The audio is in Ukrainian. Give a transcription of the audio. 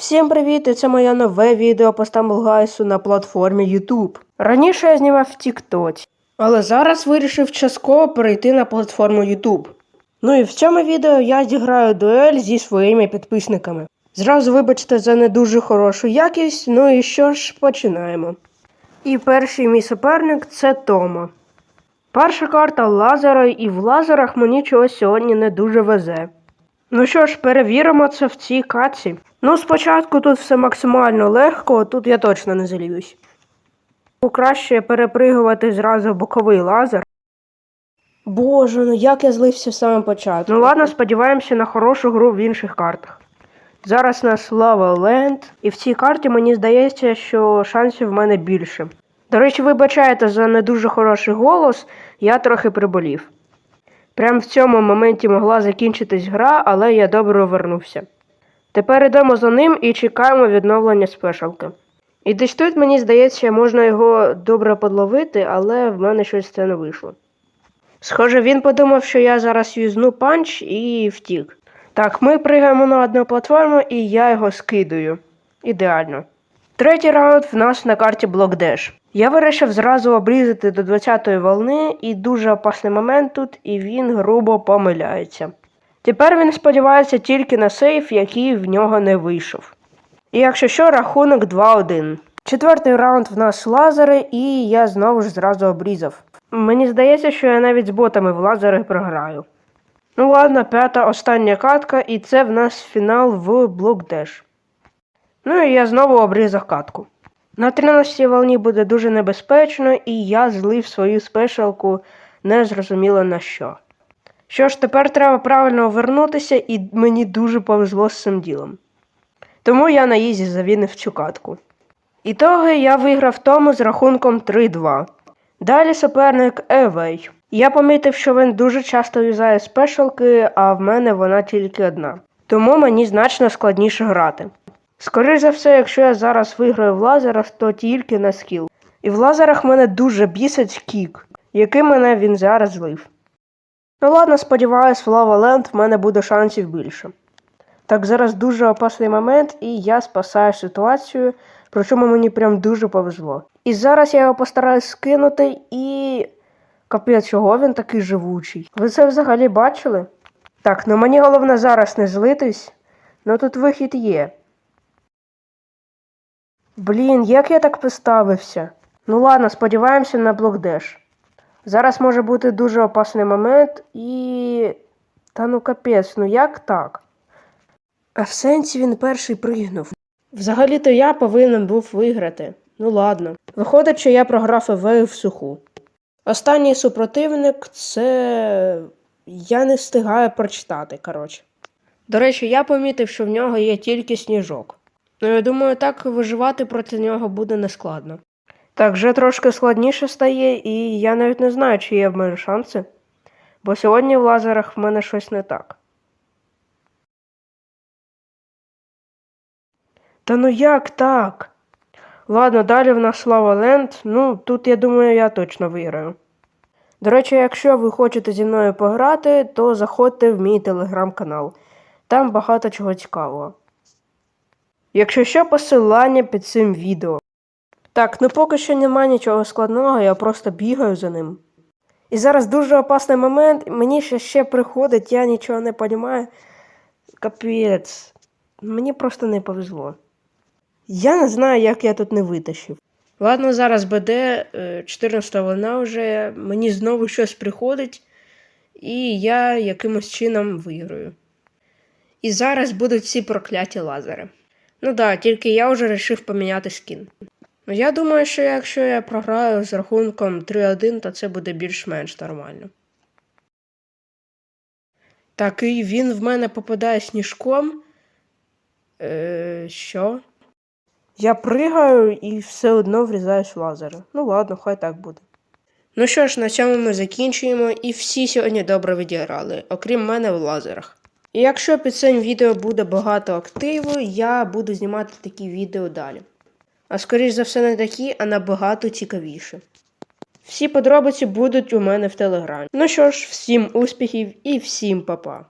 Всім привіт! І це моє нове відео по Стамблгайсу на платформі YouTube. Раніше я знімав в TikTok, але зараз вирішив частково перейти на платформу YouTube. Ну і в цьому відео я зіграю дуель зі своїми підписниками. Зразу вибачте за не дуже хорошу якість, ну і що ж, починаємо. І перший мій суперник це Тома. Перша карта лазера, і в лазерах мені чогось сьогодні не дуже везе. Ну що ж, перевіримо це в цій каці. Ну, спочатку тут все максимально легко, тут я точно не заліюсь. Краще перепригувати зразу боковий лазер. Боже, ну як я злився в самому початку. Ну ладно, сподіваємося на хорошу гру в інших картах. Зараз нас Lava Land, і в цій карті мені здається, що шансів в мене більше. До речі, вибачайте за не дуже хороший голос, я трохи приболів. Прямо в цьому моменті могла закінчитись гра, але я добре повернувся. Тепер йдемо за ним і чекаємо відновлення спешалки. І десь тут, мені здається, можна його добре подловити, але в мене щось це не вийшло. Схоже, він подумав, що я зараз юзну панч і втік. Так, ми пригаємо на одну платформу і я його скидаю. Ідеально. Третій раунд в нас на карті Блокдеш. Я вирішив зразу обрізати до 20-ї волни, і дуже опасний момент тут, і він грубо помиляється. Тепер він сподівається тільки на сейф, який в нього не вийшов. І якщо що, рахунок 2-1. Четвертий раунд в нас лазери, і я знову ж зразу обрізав. Мені здається, що я навіть з ботами в лазери програю. Ну ладно, п'ята остання катка, і це в нас фінал в блокдеш. Ну і я знову обрізав катку. На 13-й волні буде дуже небезпечно, і я злив свою спешалку незрозуміло на що. Що ж, тепер треба правильно повернутися, і мені дуже повезло з цим ділом. Тому я на їзі завінив цю катку. Ітоги я виграв тому з рахунком 3-2. Далі суперник Евей. Я помітив, що він дуже часто юзає спешалки, а в мене вона тільки одна. Тому мені значно складніше грати. Скоріше за все, якщо я зараз виграю в лазерах, то тільки на скіл. І в лазерах мене дуже бісить кік, який мене він зараз злив. Ну ладно, сподіваюсь, в Lava Land в мене буде шансів більше. Так, зараз дуже опасний момент, і я спасаю ситуацію, причому мені прям дуже повезло. І зараз я його постараюсь скинути і. Капець, чого він такий живучий. Ви це взагалі бачили? Так, ну мені головне зараз не злитись, ну тут вихід є. Блін, як я так поставився? Ну ладно, сподіваємося на блокдеш. Зараз може бути дуже опасний момент і. Та ну капець, ну як так? А в сенсі він перший пригнув. Взагалі-то я повинен був виграти. Ну ладно. Виходить, що я програв Евею в суху. Останній супротивник це. Я не встигаю прочитати, коротше. До речі, я помітив, що в нього є тільки сніжок. Я думаю, так виживати проти нього буде нескладно. Так, вже трошки складніше стає, і я навіть не знаю, чи є в мене шанси. Бо сьогодні в лазерах в мене щось не так. Та ну як так? Ладно, далі в нас Lava Land. Ну, тут я думаю, я точно виграю. До речі, якщо ви хочете зі мною пограти, то заходьте в мій телеграм-канал. Там багато чого цікавого. Якщо що, посилання під цим відео. Так, ну поки що немає нічого складного, я просто бігаю за ним. І зараз дуже опасний момент, мені ще ще приходить, я нічого не розумію. Капець. Мені просто не повезло. Я не знаю, як я тут не витащив. Ладно, зараз БД, 14 волна вже, мені знову щось приходить, і я якимось чином виграю. І зараз будуть ці прокляті лазери. Ну да, тільки я вже вирішив поміняти скін. Ну, я думаю, що якщо я програю з рахунком 3-1, то це буде більш-менш нормально. Так, і він в мене попадає сніжком. Е, Що? Я пригаю і все одно врізаюсь в лазери. Ну ладно, хай так буде. Ну що ж, на цьому ми закінчуємо, і всі сьогодні добре відіграли, окрім мене в лазерах. І якщо під цим відео буде багато активу, я буду знімати такі відео далі. А скоріш за все не такі, а набагато цікавіше. Всі подробиці будуть у мене в телеграмі. Ну що ж, всім успіхів і всім па-па.